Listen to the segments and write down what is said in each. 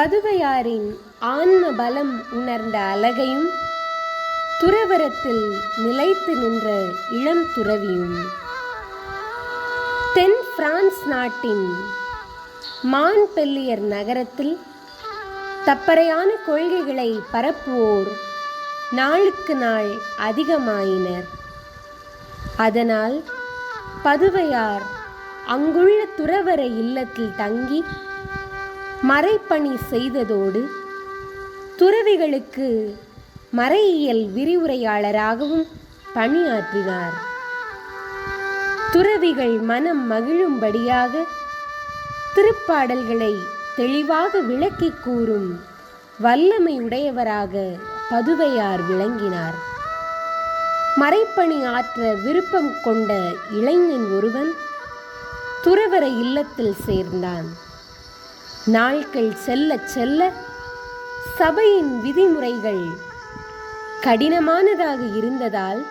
பதுவையாரின் ஆன்ம பலம் உணர்ந்த அழகையும் துறவரத்தில் நிலைத்து நின்ற இளம் துறவியும் தென் பிரான்ஸ் நாட்டின் மான்பெல்லியர் நகரத்தில் தப்பறையான கொள்கைகளை பரப்புவோர் நாளுக்கு நாள் அதிகமாயினர். அதனால் பதுவையார் அங்குள்ள துறவர இல்லத்தில் தங்கி மறைப்பணி செய்ததோடு துறவிகளுக்கு மறையியல் விரிவுரையாளராகவும் பணியாற்றினார். துறவிகள் மனம் மகிழும்படியாக திருப்பாடல்களை தெளிவாக விளக்கிக் கூறும் வல்லமை உடையவராக பதுவையார் விளங்கினார். மறைப்பணி ஆற்ற விருப்பம் கொண்ட இளைஞன் ஒருவன் துறவர இல்லத்தில் சேர்ந்தான். நாட்கள் செல்ல செல்ல சபையின் விதிமுறைகள் கடினமானதாக இருந்ததால்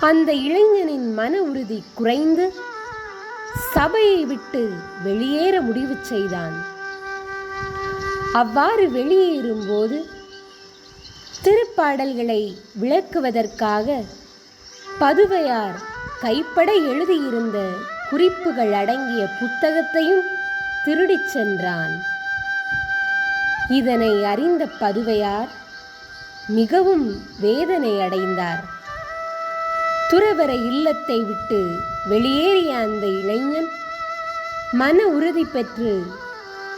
அந்த இளைஞனின் மன உறுதி குறைந்து சபையை விட்டு வெளியேற முடிவு செய்தான். அவ்வாறு வெளியேறும்போது திருப்பாடல்களை விளக்குவதற்காக பதுவையார் கைப்பட எழுதியிருந்த குறிப்புகள் அடங்கிய புத்தகத்தையும் திருடிச் சென்றான். இதனை அறிந்த பதுவையார் மிகவும் வேதனை அடைந்தார். துறவர இல்லத்தை விட்டு வெளியேறிய அந்த இளைஞன் மன உறுதி பெற்று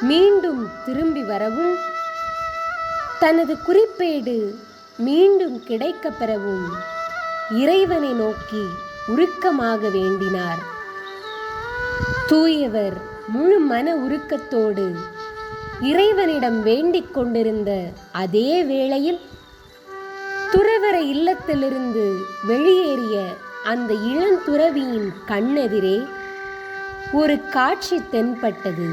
மீண்டும் திரும்பி வரவும் தனது குறிப்பேடு மீண்டும் கிடைக்கப் பெறவும் இறைவனை நோக்கி உருக்கமாக வேண்டினார். தூயவர் முழு மன உருக்கத்தோடு இறைவனிடம் வேண்டிக் கொண்டிருந்த அதே வேளையில் துறவர இல்லத்திலிருந்து வெளியேறிய அந்த இளந்துறவியின் கண்ணெதிரே ஒரு காட்சி தென்பட்டது.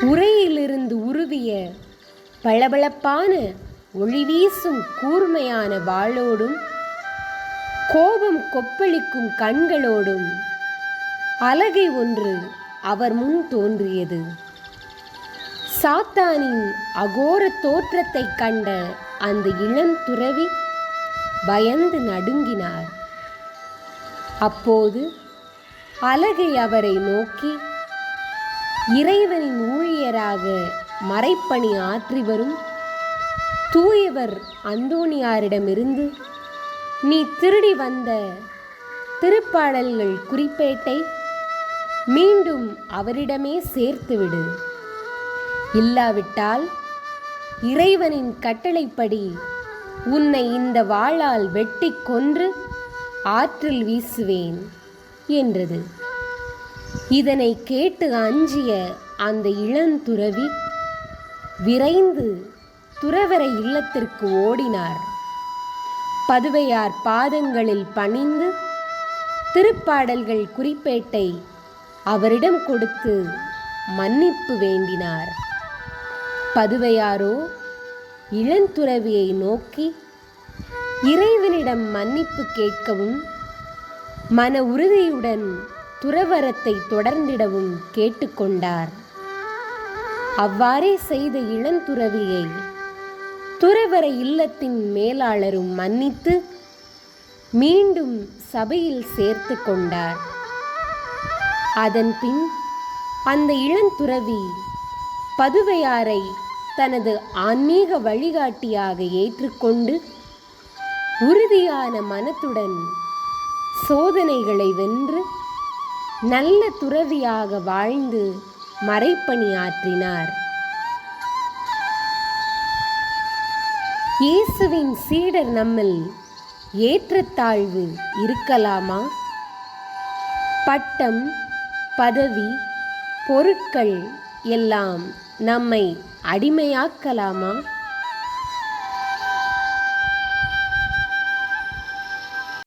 உரையிலிருந்து உருவிய பளபளப்பான ஒளிவீசும் கூர்மையான வாளோடும் கோபம் கொப்பளிக்கும் கண்களோடும் அலகை ஒன்று அவர் முன் தோன்றியது. சாத்தானின் அகோர தோற்றத்தைக் கண்ட அந்த இளம் துறவி பயந்து நடுங்கினார். அப்போது அலகை அவரை நோக்கி இறைவனின் ஊழியராக மறைப்பணி ஆற்றி வரும். தூயவர் அந்தோணியாரிடமிருந்து நீ திருடி வந்த திருப்பாடல்கள் குறிப்பேட்டை மீண்டும் அவரிடமே சேர்த்துவிடு. இல்லாவிட்டால் இறைவனின் கட்டளைப்படி உன்னை இந்த வாளால் வெட்டி கொன்று ஆற்றில் வீசுவேன் என்றது. இதனை கேட்டு அஞ்சிய அந்த இளந்துறவி விரைந்து துறவரை இல்லத்திற்கு ஓடினார். பதுவையார் பாதங்களில் பணிந்து திருப்பாடல்கள் குறிப்பேட்டை அவரிடம் கொடுத்து மன்னிப்பு வேண்டினார். பதுவையாரோ இளந்துறவியை நோக்கி இறைவனிடம் மன்னிப்பு கேட்கவும் மன உறுதியுடன் துறவரத்தை தொடர்ந்திடவும் கேட்டுக்கொண்டார் அவ்வாறே செய்த இளந்துறவியை துறவர இல்லத்தின் மேலாளரும் மன்னித்து மீண்டும் சபையில் சேர்த்து கொண்டார். அதன்பின் அந்த இளந்துறவி பதுவையாரை தனது ஆன்மீக வழிகாட்டியாக ஏற்றுக்கொண்டு உறுதியான மனத்துடன் சோதனைகளை வென்று நல்ல துறவியாக வாழ்ந்து மறைப்பணியாற்றினார். இயேசுவின் சீடர் நம்மில் ஏற்றத்தாழ்வு இருக்கலாமா? பட்டம் பதவி பொருட்கள் எல்லாம் நம்மை அடிமையாக்கலாமா?